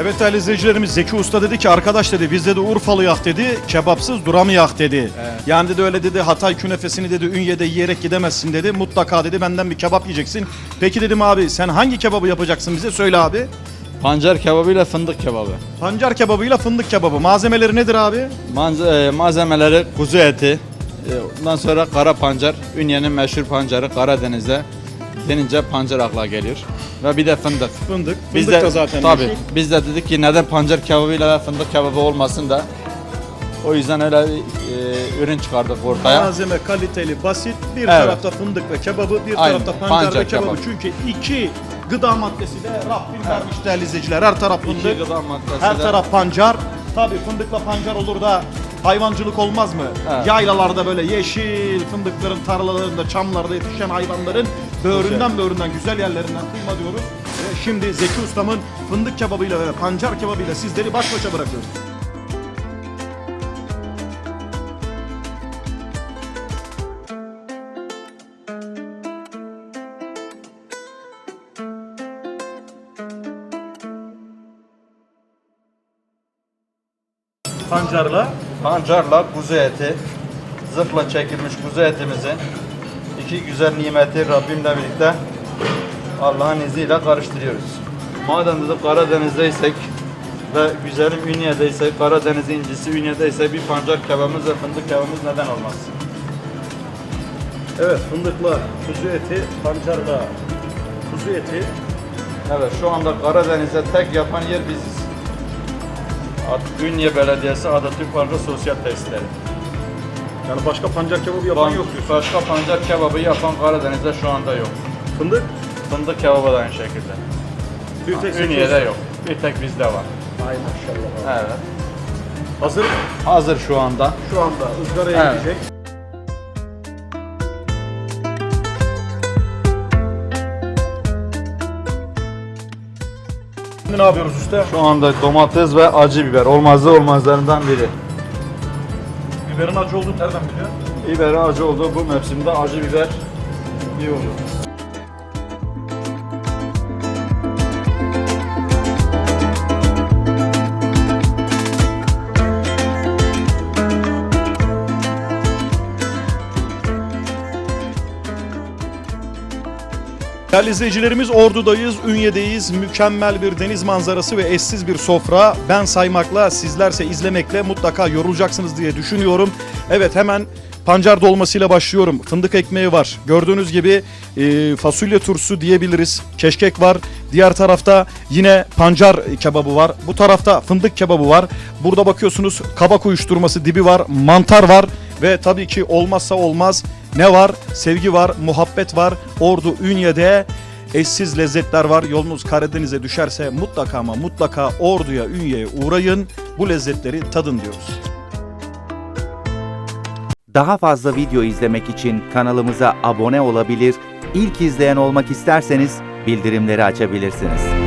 Evet değerli izleyicilerimiz Zeki Usta dedi ki arkadaş dedi biz dedi Urfalıyak dedi kebapsız duramayak dedi. Yani dedi öyle dedi Hatay künefesini dedi Ünye'de yiyerek gidemezsin dedi. Mutlaka dedi benden bir kebap yiyeceksin. Peki dedim abi sen hangi kebabı yapacaksın bize söyle abi. Pancar kebabıyla fındık kebabı. Pancar kebabıyla fındık kebabı. Malzemeleri nedir abi? Manz- e, malzemeleri kuzu eti. E, Ondan sonra kara pancar. Ünye'nin meşhur pancarı Karadeniz'de denince pancar akla geliyor. Ve bir de fındık. Fındık. Biz Fındık de, da zaten tabii, meşhur. biz de dedik ki neden pancar kebabıyla ve fındık kebabı olmasın da o yüzden öyle bir e, ürün çıkardık ortaya. Malzeme kaliteli, basit. Bir Evet. tarafta fındık ve kebabı, bir Aynen, tarafta pancar, pancar ve kebabı. kebabı. Çünkü iki gıda maddesi de Rabbim vermiş değerli izleyiciler. Her taraf fındık, her taraf pancar. Tabii fındıkla pancar olur da hayvancılık olmaz mı? Evet. Yaylalarda böyle yeşil fındıkların tarlalarında, çamlarda yetişen hayvanların böğründen böğründen güzel yerlerinden kıyma diyoruz. Ve şimdi Zeki Ustam'ın fındık kebabıyla ve pancar kebabıyla sizleri baş başa bırakıyoruz. Pancarla Pancarla kuzu eti, zırhla çekilmiş kuzu etimizin iki güzel nimeti Rabbimle birlikte Allah'ın izniyle karıştırıyoruz. Madem dedik Karadeniz'deysek ve güzelim Ünye'deysek, Karadeniz incisi Ünye'deyse bir pancar kebabımız ve fındık kebabımız neden olmaz? Evet fındıkla kuzu eti, pancarla kuzu eti. Evet şu anda Karadeniz'de tek yapan yer biziz. Ünye Belediyesi Atatürk Parkı Sosyal Tesisleri. Yani başka pancar kebabı yapan Ban- yok diyorsun. Başka pancar kebabı yapan Karadeniz'de şu anda yok. Fındık Fındık kebabı da aynı şekilde. bir tek Ünye'de yok. Bir tek bizde var. Ay maşallah. Evet. Hazır Hazır şu anda. şu anda ızgaraya Evet. gidecek. Şimdi ne yapıyoruz usta? Şu anda domates ve acı biber olmazsa olmazlarından biri. Biberin acı olduğunu nereden biliyor? Biberi acı oldu. Bu mevsimde acı biber iyi olur. Değerli izleyicilerimiz Ordu'dayız, Ünye'deyiz. Mükemmel bir deniz manzarası ve eşsiz bir sofra. Ben saymakla, sizlerse izlemekle mutlaka yorulacaksınız diye düşünüyorum. Evet hemen pancar dolmasıyla başlıyorum. Fındık ekmeği var. Gördüğünüz gibi e, fasulye turşusu diyebiliriz. Keşkek var. Diğer tarafta yine pancar kebabı var. Bu tarafta fındık kebabı var. Burada bakıyorsunuz kabak uyuşturması dibi var. Mantar var. Ve tabii ki olmazsa olmaz ne var? Sevgi var, muhabbet var. Ordu Ünye'de eşsiz lezzetler var. Yolunuz Karadeniz'e düşerse mutlaka ama mutlaka Ordu'ya, Ünye'ye uğrayın. Bu lezzetleri tadın diyoruz. Daha fazla video izlemek için kanalımıza abone olabilir, ilk izleyen olmak isterseniz bildirimleri açabilirsiniz.